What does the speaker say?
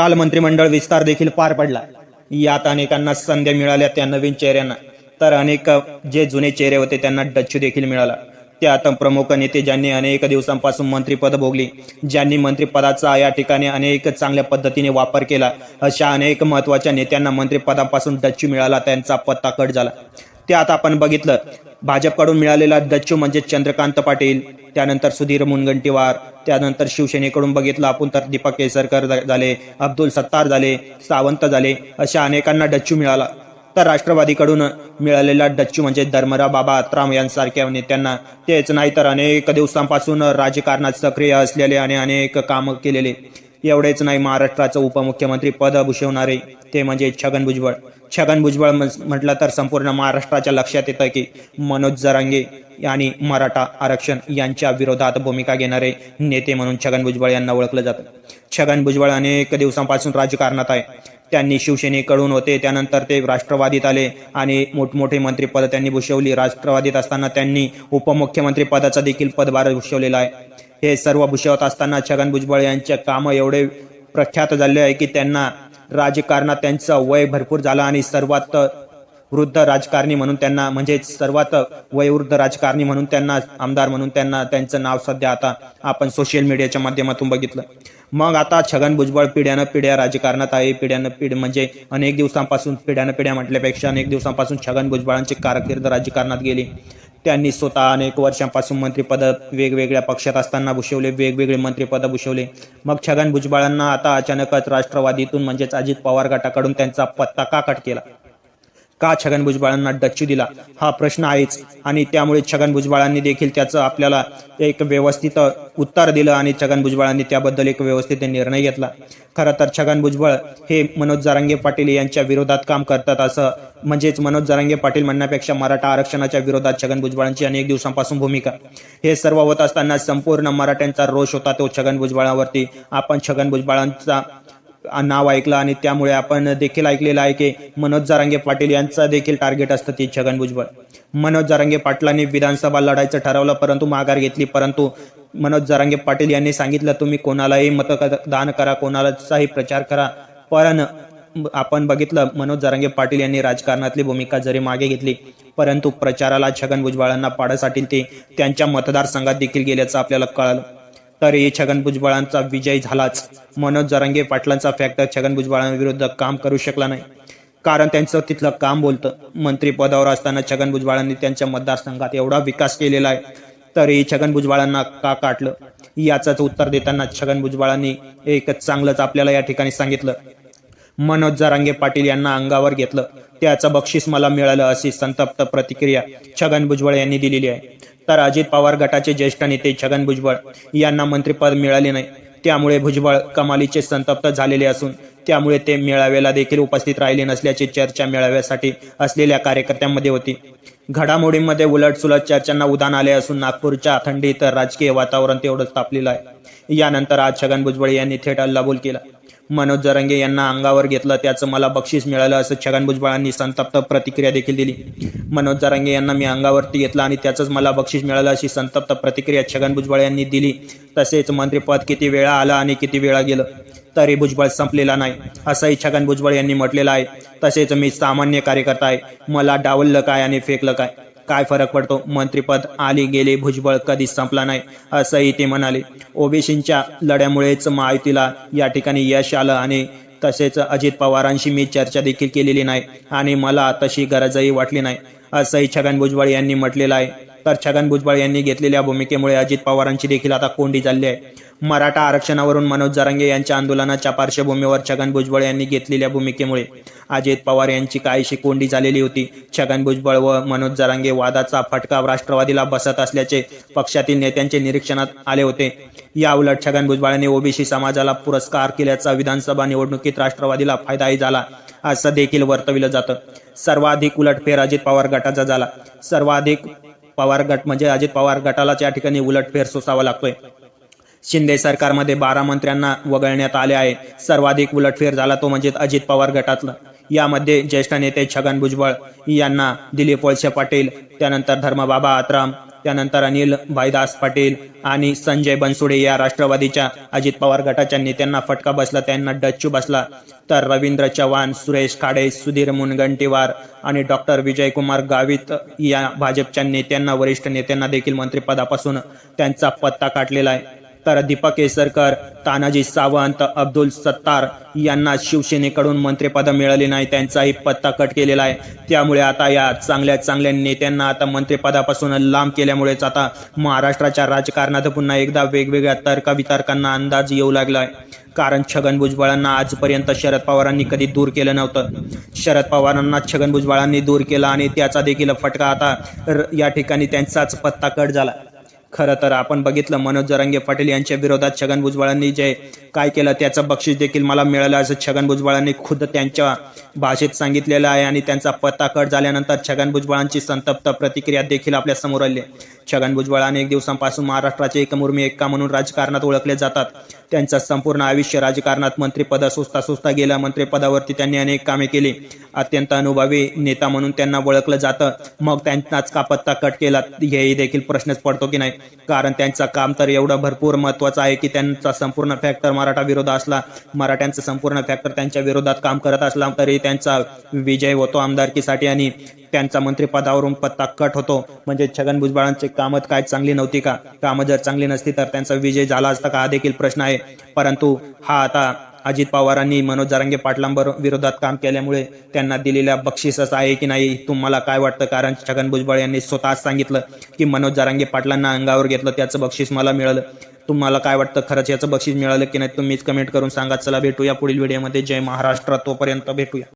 काल मंत्रिमंडळ विस्तार देखील पार पडला. यात अनेकांना संधी मिळाल्या त्या नवीन चेहऱ्यांना. तर अनेक जे जुने चेहरे होते त्यांना डच्चू देखील मिळाला. त्यात प्रमुख नेते ज्यांनी अनेक दिवसांपासून मंत्रिपद भोगली ज्यांनी मंत्रिपदाचा या ठिकाणी अनेक चांगल्या पद्धतीने वापर केला अशा अनेक महत्त्वाच्या नेत्यांना मंत्रिपदापासून डच्चू मिळाला त्यांचा पत्ता कट झाला. त्यात आपण बघितलं भाजपकडून मिळालेला डच्चू म्हणजे चंद्रकांत पाटील त्यानंतर सुधीर मुनगंटीवार त्यानंतर शिवसेनेकडून बघितलं आपण तर दीपक केसरकर झाले अब्दुल सत्तार झाले सावंत झाले अशा अनेकांना डच्चू मिळाला. तर राष्ट्रवादीकडून मिळालेला डच्चू म्हणजे धर्मराव बाबा अत्राम यांसारख्या नेत्यांना. तेच नाही तर अनेक दिवसांपासून राजकारणात सक्रिय असलेले आणि अनेक कामं केलेले. एवढेच नाही महाराष्ट्राचं उपमुख्यमंत्री पद भूषवणारे ते म्हणजे छगन भुजबळ. छगन भुजबळ म्हटलं तर संपूर्ण महाराष्ट्राच्या लक्षात येतं की मनोज जरांगे आणि मराठा आरक्षण यांच्या विरोधात भूमिका घेणारे नेते म्हणून छगन भुजबळ यांना ओळखलं जातं. छगन भुजबळ अनेक दिवसांपासून राजकारणात आहे. त्यांनी शिवसेनेकडून होते त्यानंतर ते राष्ट्रवादीत आले आणि मोठमोठे मंत्रिपद त्यांनी भूषवली. राष्ट्रवादीत असताना त्यांनी उपमुख्यमंत्री पदाचा देखील पदभार भूषवलेला आहे. हे सर्व भूषवत असताना छगन भुजबळ यांचे कामं एवढे प्रख्यात झाले आहे की त्यांना राजकारणात त्यांचं वय भरपूर झालं आणि सर्वात वृद्ध राजकारणी म्हणून त्यांना म्हणजे सर्वात वयोवृद्ध राजकारणी म्हणून त्यांना आमदार म्हणून त्यांना त्यांचं नाव सध्या आता आपण सोशल मीडियाच्या माध्यमातून बघितलं. मग आता छगन भुजबळ पिढ्यानं पिढ्या राजकारणात आहे. पिढ्यानं पिढ म्हणजे अनेक दिवसांपासून पिढ्यानं पिढ्या म्हटल्यापेक्षा अनेक दिवसांपासून छगन भुजबळांची कारकीर्द राजकारणात गेली. त्यांनी स्वतः अनेक वर्षांपासून मंत्रिपद वेगवेगळ्या पक्षात असताना भूषवले वेगवेगळे मंत्रिपद भूषवले. मग छगन भुजबळांना आता अचानकच राष्ट्रवादीतून म्हणजेच अजित पवार गटाकडून त्यांचा पत्ता का कट केला. का छगन भुजबळांना डच्चू दिला? हा प्रश्न आहेच. आणि त्यामुळे छगन भुजबळांनी देखील त्याचं आपल्याला एक व्यवस्थित उत्तर दिलं आणि छगन भुजबळांनी त्याबद्दल एक व्यवस्थित निर्णय घेतला. खरं तर छगन भुजबळ हे मनोज जारांगे पाटील यांच्या विरोधात काम करतात असं म्हणजेच मनोज जारांगे पाटील म्हणण्यापेक्षा मराठा आरक्षणाच्या विरोधात छगन भुजबळांची अनेक दिवसांपासून भूमिका. हे सर्व होत असताना संपूर्ण मराठ्यांचा रोष होता. तो छगन भुजबळावरती. आपण छगन भुजबळांचा नाव ऐकलं आणि त्यामुळे आपण देखील ऐकलेलं आहे की मनोज जारांगे पाटील यांचा देखील टार्गेट असतं ते छगन भुजबळ. मनोज जारांगे पाटलांनी विधानसभा लढायचं ठरवलं परंतु माघार घेतली. परंतु मनोज जारांगे पाटील यांनी सांगितलं तुम्ही कोणालाही मतदान करा कोणालाचाही प्रचार करा. पण आपण बघितलं मनोज जारांगे पाटील यांनी राजकारणातली भूमिका जरी मागे घेतली परंतु प्रचाराला छगन भुजबळांना पाडासाठी ते त्यांच्या मतदारसंघात देखील गेल्याचं आपल्याला कळालं. तर हे छगन भुजबळांचा विजय झालाच. मनोज जरांगे पाटलांचा फॅक्टर छगन भुजबळांविरुद्ध काम करू शकला नाही. कारण त्यांचं तिथलं काम बोलतं. मंत्रिपदावर असताना छगन भुजबळांनी त्यांच्या मतदारसंघात एवढा विकास केलेला आहे. तरी छगन भुजबळांना का काटलं? याचंच उत्तर देताना छगन भुजबळांनी एक चांगलंच आपल्याला या ठिकाणी सांगितलं. मनोज जरांगे पाटील यांना अंगावर घेतलं. त्याचं बक्षीस मला मिळालं अशी संतप्त प्रतिक्रिया छगन भुजबळ यांनी दिलेली आहे. तर अजित पवार गटाचे ज्येष्ठ नेते छगन भुजबळ यांना मंत्रिपद मिळाले नाही. त्यामुळे भुजबळ कमालीचे संतप्त झालेले असून त्यामुळे ते मेळाव्याला देखील उपस्थित राहिले नसल्याची चर्चा मेळाव्यासाठी असलेल्या कार्यकर्त्यांमध्ये होती. घडामोडींमध्ये उलटसुलट चर्चांना उदान आले असून नागपूरच्या थंडीत राजकीय वातावरण तेवढंच तापलेलं आहे. यानंतर आज छगन भुजबळ यांनी थेट हल्लाबोल केला. मनोज जरंगे यांना अंगावर घेतलं. त्याचं मला बक्षीस मिळालं असं छगन भुजबळांनी संतप्त प्रतिक्रिया देखील दिली. मनोज जरांगे यांना मी अंगावरती घेतलं आणि त्याचंच मला बक्षीस मिळालं अशी संतप्त प्रतिक्रिया छगन भुजबळ यांनी दिली. तसेच मंत्रिपद किती वेळा आलं आणि किती वेळा गेलं तरी भुजबळ संपलेला नाही. असंही छगन भुजबळ यांनी म्हटलेलं आहे. तसेच मी सामान्य कार्यकर्ता आहे. मला डावललं काय आणि फेकलं काय? काय फरक पडतो? मंत्रीपद आली गेले भुजबळ कधीच संपला नाही असंही ते म्हणाले. ओबीसींच्या लढ्यामुळेच महायुतीला या ठिकाणी यश आलं आणि तसेच अजित पवारांशी मी चर्चा देखील केलेली नाही आणि मला तशी गरजही वाटली नाही असंही छगन भुजबळ यांनी म्हटलेलं आहे. तर छगन भुजबळ यांनी घेतलेल्या भूमिकेमुळे अजित पवारांची देखील आता कोंडी झाली आहे. मराठा आरक्षणावरून मनोज जरांगे यांच्या आंदोलनाच्या पार्श्वभूमीवर छगन भुजबळ यांनी घेतलेल्या भूमिकेमुळे अजित पवार यांची काहीशी कोंडी झालेली होती. छगन भुजबळ व मनोज जरांगे वादाचा फटका राष्ट्रवादीला बसत असल्याचे पक्षातील नेत्यांचे निरीक्षणात आले होते. या उलट छगन भुजबळांनी ओबीसी समाजाला पुरस्कार केल्याचा विधानसभा निवडणुकीत राष्ट्रवादीला फायदाही झाला असं देखील वर्तविलं जातं. सर्वाधिक उलटफेर अजित पवार गटाचा झाला. सर्वाधिक पवार गट म्हणजे अजित पवार गटालाच या ठिकाणी उलटफेर सोसावा लागतोय. शिंदे सरकारमध्ये बारा मंत्र्यांना वगळण्यात आले आहे. सर्वाधिक उलटफेर झाला तो म्हणजे अजित पवार गटातला. यामध्ये ज्येष्ठ नेते छगन भुजबळ यांना दिलीप वळसे पाटील त्यानंतर धर्मबाबा आत्राम त्यानंतर अनिल भाईदास पाटील आणि संजय बनसुडे या राष्ट्रवादीच्या अजित पवार गटाच्या नेत्यांना फटका बसला त्यांना डच्चू बसला. तर रवींद्र चव्हाण सुरेश खाडे सुधीर मुनगंटीवार आणि डॉक्टर विजयकुमार गावित या भाजपच्या नेत्यांना वरिष्ठ नेत्यांना देखील मंत्रिपदापासून त्यांचा पत्ता काढलेला आहे. तर दीपक केसरकर तानाजी सावंत अब्दुल सत्तार यांना शिवसेनेकडून मंत्रिपद मिळाले नाही त्यांचाही पत्ता कट केलेला आहे. त्यामुळे आता या चांगल्या चांगल्या नेत्यांना आता मंत्रिपदापासून लांब केल्यामुळेच आता महाराष्ट्राच्या राजकारणात पुन्हा एकदा वेगवेगळ्या तर्कवितर्कांना अंदाज येऊ लागला आहे कारण छगन भुजबळांना आजपर्यंत शरद पवारांनी कधी दूर केलं नव्हतं. शरद पवारांना छगन भुजबळांनी दूर केला आणि त्याचा देखील फटका आता र- या ठिकाणी त्यांचाच पत्ता कट झाला. खरं तर आपण बघितलं मनोज जरांगे पाटील यांच्या विरोधात छगन भुजबळांनी जे काय केलं त्याचं बक्षीस देखील मला मिळालं. असं छगन भुजबळांनी खुद त्यांच्या भाषेत सांगितलेलं आहे आणि त्यांचा पत्ता कट झाल्यानंतर छगन भुजबळांची संतप्त प्रतिक्रिया देखील आपल्यासमोर आली छगन भुजबळ अनेक दिवसांपासून महाराष्ट्राचे एकमुर्मी एक्का म्हणून राजकारणात ओळखले जातात. त्यांचा संपूर्ण आयुष्य राजकारणात मंत्रीपद सुस्ता सुस्ता गेला मंत्रिपदावरती त्यांनी अनेक कामे केली. अत्यंत अनुभवी नेता म्हणून त्यांना ओळखलं जातं. मग त्यांनाच का पत्ता कट केला हेही देखील प्रश्नच पडतो की नाही. कारण त्यांचा काम तर एवढं भरपूर महत्वाचं आहे की त्यांचा संपूर्ण फॅक्टर मराठा विरोध असला मराठ्यांचा संपूर्ण फॅक्टर त्यांच्या विरोधात काम करत असला तरी त्यांचा विजय होतो आमदारकीसाठी आणि त्यांचा मंत्रिपदावरून पत्ता कट होतो. म्हणजे छगन भुजबळांचे कामत काय चांगली नव्हती का? कामं जर चांगली नसती तर त्यांचा विजय झाला असता का? हा देखील प्रश्न आहे. परंतु हा आता अजित पवारांनी मनोज जारांगे पाटलांबर विरोधात काम केल्यामुळे त्यांना दिलेल्या बक्षीसच आहे की नाही? तुम्हाला काय वाटतं? कारण छगन भुजबळ यांनी स्वतःच सांगितलं की मनोज जारांगे पाटलांना अंगावर घेतलं त्याचं बक्षीस मला मिळालं. तुम्हाला काय वाटतं? खरंच याचं बक्षीस मिळालं की नाही? तुम्हीच कमेंट करून सांगा. चला भेटूया पुढील व्हिडिओमध्ये जय महाराष्ट्र. तोपर्यंत भेटूया.